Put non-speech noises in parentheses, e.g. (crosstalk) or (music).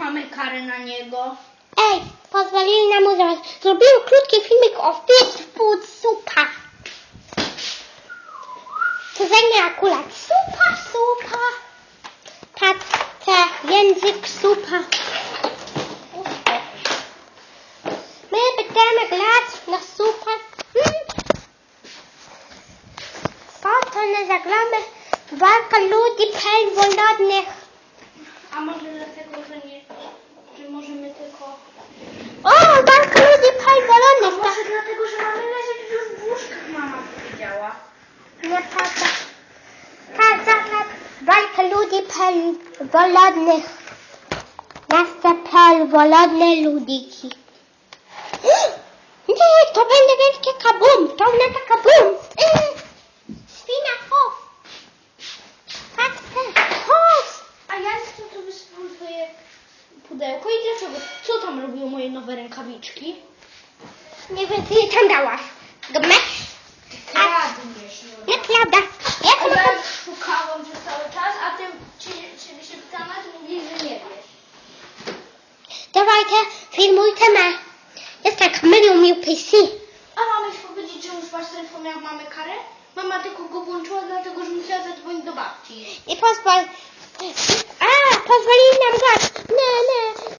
mamy karę na niego. Ej, pozwolili nam mu zrobić. Zrobiłem krótki filmik o fast food supa. Co zajmie akurat supa, supa. Patrzcie, język supa. My będziemy grać na supę. Mm. Potem zagramy w walkę ludzi przewodnych. Dlatego, że nie, że możemy tylko... O, walka ludzi A przewodnych. może dlatego, że mamy leżeć już w łóżkach, mama powiedziała. Naprawdę. Tak, zagrać walkę ludzi przewodnych. Nasze przewodne ludziki. (gasps) Nie, to będzie wielkie kabum. To będzie kabum. Pudełko i dlaczego? Co tam robią moje nowe rękawiczki? Nie wiem, co jej tam dałaś. Gmesz? Kradniesz. Nieprawda. Ja A ja szukałam przez cały czas, a ty czy, czy się pytana, to mówisz, że nie wiesz. Dawajcie, filmujcie me. Jest tak, mylił mi PC. A mamy powiedzieć, że używasz telefonu jak mamy karę? Mama tylko go włączyła, dlatego że musiała zadzwonić do babci. I pozwól... A, pozwolili nam grać. Nie, nie.